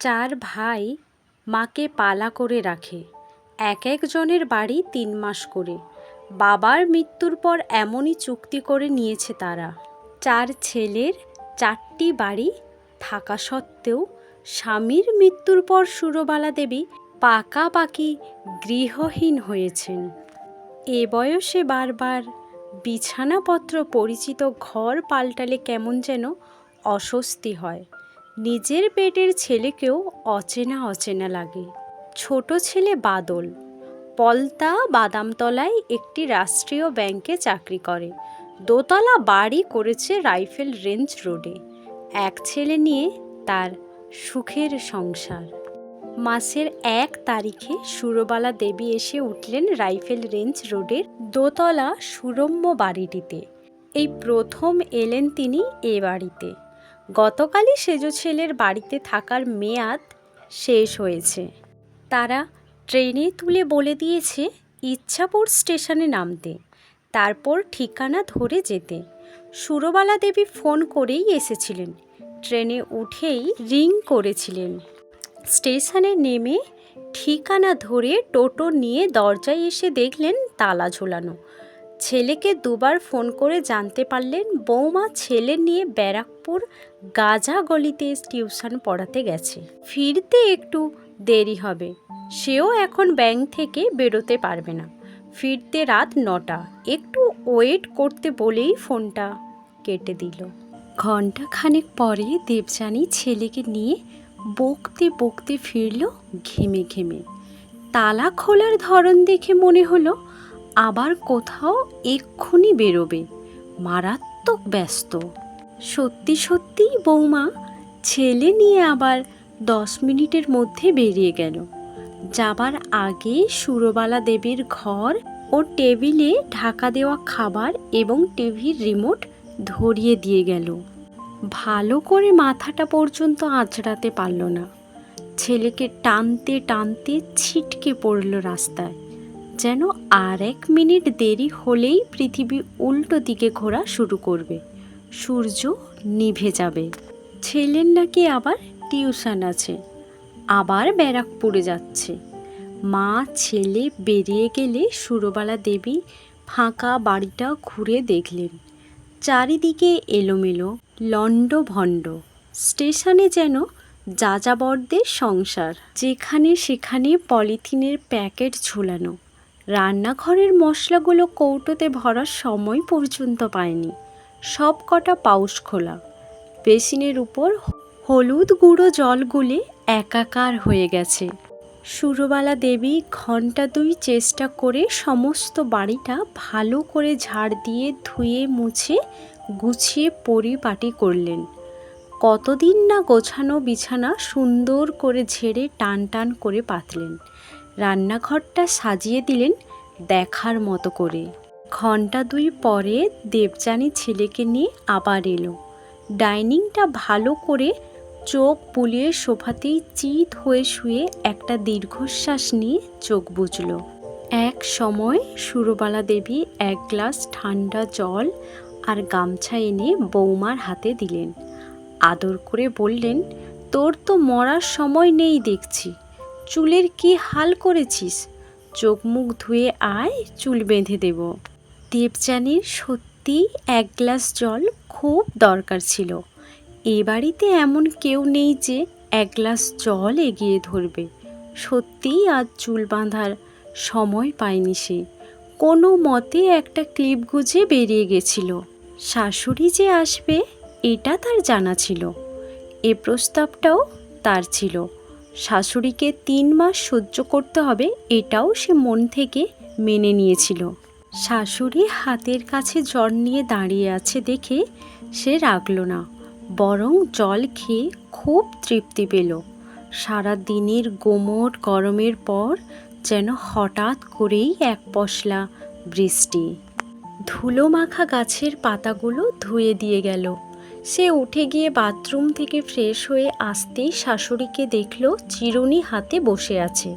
চার ভাই মাকে পালা করে রাখে। এক একজনের বাড়ি তিন মাস করে। বাবার মৃত্যুর পর এমনই চুক্তি করে নিয়েছে তারা। চার ছেলের চারটি বাড়ি থাকা সত্ত্বেও স্বামীর মৃত্যুর পর সুরবালা দেবী পাকাপাকি গৃহহীন হয়েছেন। এ বয়সে বারবার বিছানাপত্র পরিচিত ঘর পাল্টালে কেমন যেন অস্বস্তি হয়। নিজের পেটের ছেলেকেও অচেনা অচেনা লাগে। ছোট ছেলে বাদল। পলতা বাদামতলায় একটি রাষ্ট্রীয় ব্যাংকে চাকরি করে। দোতলা বাড়ি করেছে রাইফেল রেঞ্জ রোডে। এক ছেলে নিয়ে তার সুখের সংসার। মাসের এক তারিখে সুরবালা দেবী এসে উঠলেন রাইফেল রেঞ্জ রোডের দোতলা সুরম্য বাড়িটিতে। এই প্রথম এলেন তিনি এ বাড়িতে। গতকালই সেজ ছেলের বাড়িতে থাকার মেয়াদ শেষ হয়েছে। তারা ট্রেনে তুলে বলে দিয়েছে ইচ্ছাপুর স্টেশনে নামতে, তারপর ঠিকানা ধরে যেতে। সুরবালা দেবী ফোন করেই এসেছিলেন, ট্রেনে উঠেই রিং করেছিলেন। স্টেশনে নেমে ঠিকানা ধরে টোটো নিয়ে দরজায় এসে দেখলেন তালা ঝোলানো। ছেলেকে দুবার ফোন করে জানতে পারলেন বৌমা ছেলে নিয়ে ব্যারাকপুর গাজা গলিতে টিউশন পড়াতে গেছে। ফিরতে একটু দেরি হবে। সেও এখন ব্যাংক থেকে বেরোতে পারবে না। ফিরতে রাত নটা। একটু ওয়েট করতে বলেই ফোনটা কেটে দিল। ঘণ্টা খানেক পরে দেবযানী ছেলেকে নিয়ে বকতে বকতে ফিরল ঘেমে ঘেমে। তালা খোলার ধরন দেখে মনে হলো আবার কোথাও এক্ষুনি বেরোবে। মারাত্মক ব্যস্ত। সত্যি সত্যিই বৌমা, ছেলে নিয়ে আবার দশ মিনিটের মধ্যে বেরিয়ে গেল। যাবার আগে সুরবালা দেবীর ঘর ও টেবিলে ঢাকা দেওয়া খাবার এবং টিভির রিমোট ধরিয়ে দিয়ে গেল। ভালো করে মাথাটা পর্যন্ত আঁচড়াতে পারল না। ছেলেকে টানতে টানতে ছিটকে পড়ল রাস্তায়। যেন আর এক মিনিট দেরি হলেই পৃথিবী উল্টো দিকে ঘোরা শুরু করবে। সূর্য নিভে যাবে। ছেলের নাকি আবার টিউশন আছে। আবার ব্যারাকপুরে যাচ্ছে। মা, ছেলে বেরিয়ে গেলে সুরবালা দেবী ফাঁকা বাড়িটা ঘুরে দেখলেন। চারিদিকে এলোমেলো লণ্ড ভণ্ড স্টেশনে যেন যাযাবরদের সংসার। যেখানে সেখানে পলিথিনের প্যাকেট ঝোলানো। রান্নাঘরের মশলাগুলো কৌটোতে ভরার সময় পর্যন্ত পায়নি। সব কটা পাউস খোলা। বেসিনের উপর হলুদ গুঁড়ো জল গুলে একাকার হয়ে গেছে। সুরবালা দেবী ঘণ্টা দুই চেষ্টা করে সমস্ত বাড়িটা ভালো করে ঝাড় দিয়ে ধুয়ে মুছে গুছিয়ে পরিপাটি করলেন। কতদিন না গোছানো বিছানা সুন্দর করে ঝেড়ে টান টান করে পাতলেন। রান্নাঘরটা সাজিয়ে দিলেন দেখার মতো করে। ঘণ্টা দুই পরে দেবযানী ছেলেকে নিয়ে আবার এলো। ডাইনিংটা ভালো করে চোখ বুলিয়ে সোফাতেই চিত হয়ে শুয়ে একটা দীর্ঘশ্বাস নিয়ে চোখ বুঝল এক সময় সুরবালা দেবী এক গ্লাস ঠান্ডা জল আর গামছা এনে বৌমার হাতে দিলেন। আদর করে বললেন, তোর তো মরার সময় নেই দেখছি। চুলের কি হাল করেছিস? চোখ মুখ ধুয়ে আয়, চুল বেঁধে দেব। দেবযানীর সত্যি এক গ্লাস জল খুব দরকার ছিল। এ বাড়িতে এমন কেউ নেই যে এক গ্লাস জল এগিয়ে ধরবে। সত্যিই আজ চুল বাঁধার সময় পায়নি সে। কোনো মতে একটা ক্লিপ গুজে বেরিয়ে গেছিল। শাশুড়ি যে আসবে, এটা তার জানা ছিল। এ প্রস্তাবটাও তার ছিল। শাশুড়িকে তিন মাস সহ্য করতে হবে, এটাও সে মন থেকে মেনে নিয়েছিল। শাশুড়ি হাতের কাছে জ্বর নিয়ে দাঁড়িয়ে আছে দেখে সে রাগল না, বরং জল খেয়ে খুব তৃপ্তি পেল। সারা দিনের গোমট গরমের পর যেন হঠাৎ করেই এক পশলা বৃষ্টি। ধুলো মাখা গাছের পাতাগুলো ধুয়ে দিয়ে গেল। সে উঠে গিয়ে বাথরুম থেকে ফ্রেশ হয়ে আসতেই শাশুড়িকে দেখল চিরুনি হাতে বসে আছে।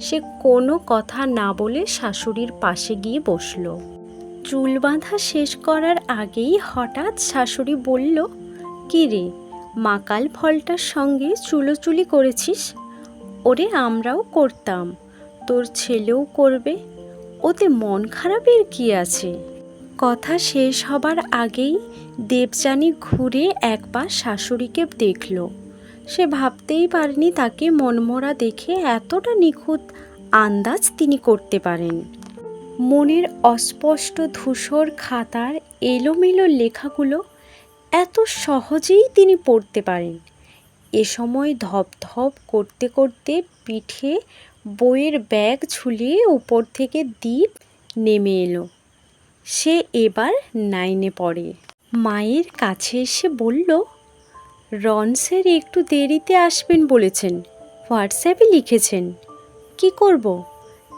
সে কোনো কথা না বলে শাশুড়ির পাশে গিয়ে বসল। চুল বাঁধা শেষ করার আগেই হঠাৎ শাশুড়ি বলল, কি রে মাকাল ফলটার সঙ্গে চুলোচুলি করেছিস? ওরে আমরাও করতাম, তোর ছেলেও করবে, ওতে মন খারাপের কি আছে? কথা শেষ হবার আগেই দেবযানী ঘুরে একবার শাশুড়িকে দেখল। সে ভাবতেই পারেনি তাকে মনমরা দেখে এতটা নিখুঁত আন্দাজ তিনি করতে পারেন। মনের অস্পষ্ট ধূসর খাতার এলোমেলো লেখাগুলো এত সহজেই তিনি পড়তে পারেন। এ সময় ধপধপ করতে করতে পিঠে বইয়ের ব্যাগ ঝুলিয়ে উপর থেকে দ্বীপ নেমে এলো। সে এবার নাইনে পড়ে। মায়ের কাছে এসে বলল রনসের একটু দেরিতে আসবেন বলেছেন। হোয়াটসঅ্যাপে লিখেছেন। কি করব?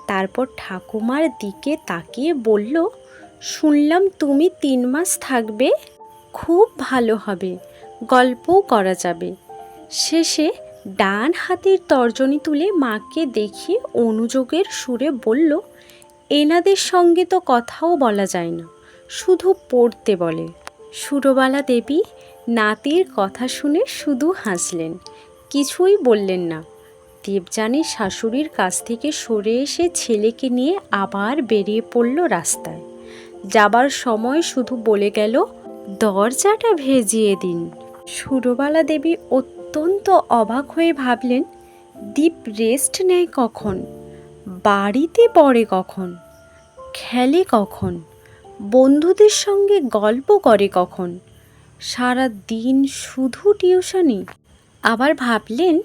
তারপর ঠাকুমার দিকে তাকিয়ে বলল, শুনলাম তুমি তিন মাস থাকবে, খুব ভালো হবে, গল্পও করা যাবে। শেষে ডান হাতের তর্জনী তুলে মাকে দেখিয়ে অনুযোগের সুরে বলল এনাদের সঙ্গে তো কথাও বলা যায় না, শুধু পড়তে বলে। সুরবালা দেবী নাতির কথা শুনে শুধু হাসলেন, কিছুই বললেন না। দেবযানী শাশুড়ির কাছ থেকে সরে এসে ছেলেকে নিয়ে আবার বেরিয়ে পড়ল রাস্তায়। যাবার সময় শুধু বলে গেল, দরজাটা ভেজিয়ে দিন। সুরবালা দেবী অত্যন্ত অবাক হয়ে ভাবলেন, দীপ রেস্ট নেয় কখন? বাড়িতে পড়ে কখন? খেলে কখন? বন্ধুদের সঙ্গে গল্প করে কখন? সারা দিন শুধু টিউশনি? আবার ভাবলেন,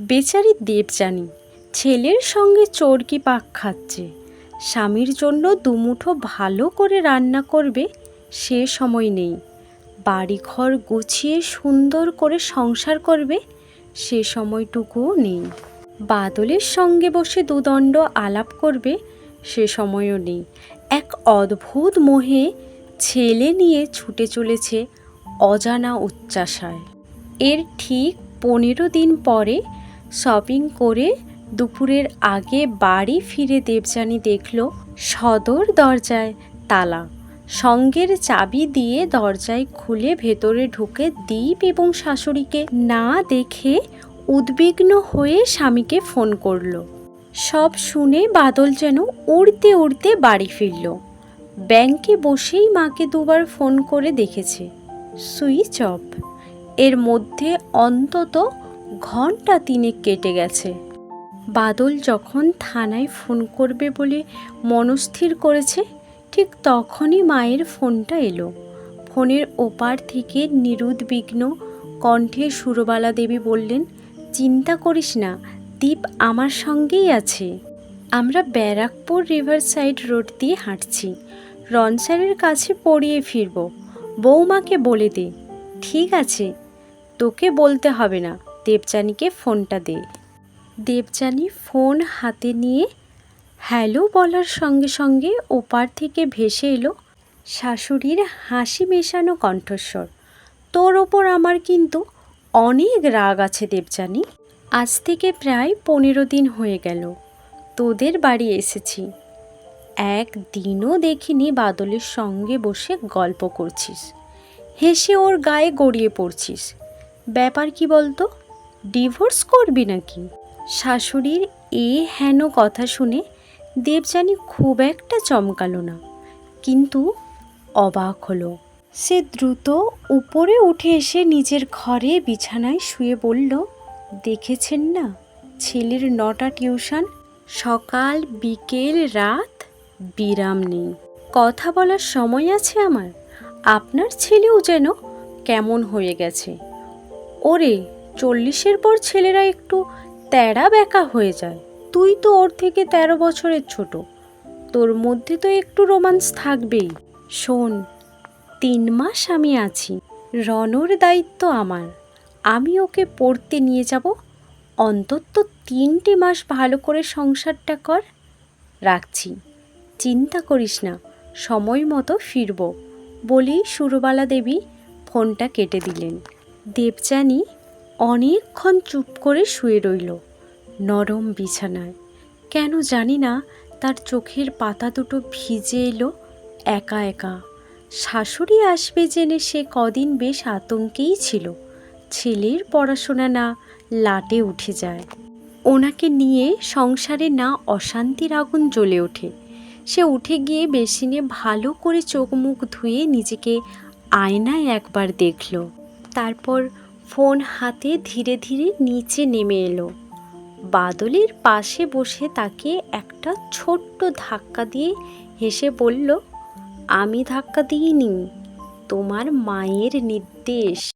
বেচারি দেবযানী ছেলের সঙ্গে চরকি পাক খাচ্ছে। স্বামীর জন্য দুমুঠো ভালো করে রান্না করবে, সে সময় নেই। বাড়িঘর গুছিয়ে সুন্দর করে সংসার করবে, সে সময়টুকুও নেই। বাদলের সঙ্গে বসে দুদণ্ড আলাপ করবে সে সময়ও নেই। এক অদ্ভুত মোহে ছেলে নিয়ে ছুটে চলেছে অজানা উচ্চাসায় এর ঠিক পনেরো দিন পরে শপিং করে দুপুরের আগে বাড়ি ফিরে দেবযানী দেখল সদর দরজায় তালা। সঙ্গের চাবি দিয়ে দরজায় খুলে ভেতরে ঢুকে দ্বীপ এবং শাশুড়িকে না দেখে উদ্বিগ্ন হয়ে স্বামীকে ফোন করল। সব শুনে বাদল যেন উড়তে উড়তে বাড়ি ফিরল। ব্যাংকে বসেই মাকে দুবার ফোন করে দেখেছে। Switch off. এর মধ্যে অন্তত ঘণ্টা তিনেক কেটে গেছে। বাদল যখন থানায় ফোন করবে বলে মনস্থির করেছে, ঠিক তখনই মায়ের ফোনটা এলো। ফোনের ওপার থেকে নিরুদ্বিগ্ন কণ্ঠে সুরবালা দেবী বললেন, চিন্তা করিস না দীপ আমার সঙ্গেই আছে। আমরা ব্যারাকপুর রিভার সাইড রোড দিয়ে হাঁটছি। রনসারের কাছে পড়িয়ে ফিরব। বৌমাকে বলে দে। ঠিক আছে। তোকে বলতে হবে না। দেবযানীকে ফোনটা দে। দেবযানী ফোন হাতে নিয়ে হ্যালো বলার সঙ্গে সঙ্গে ওপার থেকে ভেসে এলো শাশুড়ির হাসি মেশানো কণ্ঠস্বর। তোর ওপর আমার কিন্তু অনেক রাগ আছে দেবযানী। আজ থেকে প্রায় পনেরো দিন হয়ে গেল। তোদের বাড়ি এসেছি। এক দিনও দেখিনি বাদলের সঙ্গে বসে গল্প করছিস। হেসে ওর গায়ে গড়িয়ে পড়ছিস। ব্যাপার কি বলতো? ডিভোর্স করবি নাকি? শাশুড়ির এ হেন কথা শুনে দেবযানী খুব একটা চমকালো না, কিন্তু অবাক হলো। সে দ্রুত উপরে উঠে এসে নিজের ঘরে বিছানায় শুয়ে বলল দেখেছেন না? ছেলের নটা টিউশন, সকাল, বিকেল, রাত বিরাম নেই। কথা বলার সময় আছে আমার। আপনার ছেলেও যেন কেমন হয়ে গেছে। ওরে, চল্লিশের পর ছেলেরা একটু তেড়া বেঁকা হয়ে যায়। তুই তো ওর থেকে তেরো বছরের ছোট। তোর মধ্যে তো একটু রোমান্স থাকবেই। শোন, তিন মাস আমি আছি। রনর দায়িত্ব আমার। আমি ওকে পড়তে নিয়ে যাব। অন্তত তিনটে মাস ভালো করে সংসারটা কর। রাখছি। চিন্তা করিস না, সময় মতো ফিরব। বলেই সুরবালা দেবী ফোনটা কেটে দিলেন। দেবযানী অনেকক্ষণ চুপ করে শুয়ে রইল, নরম বিছানায়। কেন জানি না, তার চোখের পাতা দুটো ভিজে এলো একা একা। শাশুড়ি আসবে জেনে সে কদিন বেশ আতঙ্কেই ছিল। ছেলের পড়াশোনা না লাটে উঠে যায়। ওনাকে নিয়ে সংসারে না অশান্তির আগুন জ্বলে ওঠে। সে উঠে গিয়ে বেসিনে ভালো করে চোখ মুখ ধুয়ে নিজেকে আয়নায় একবার দেখল। তারপর ফোন হাতে ধীরে ধীরে নিচে নেমে এলো। বাদলের পাশে বসে তাকে একটা ছোট্ট ধাক্কা দিয়ে হেসে বলল, আমি ধাক্কা দিইনি। তোমার মায়ের নির্দেশ।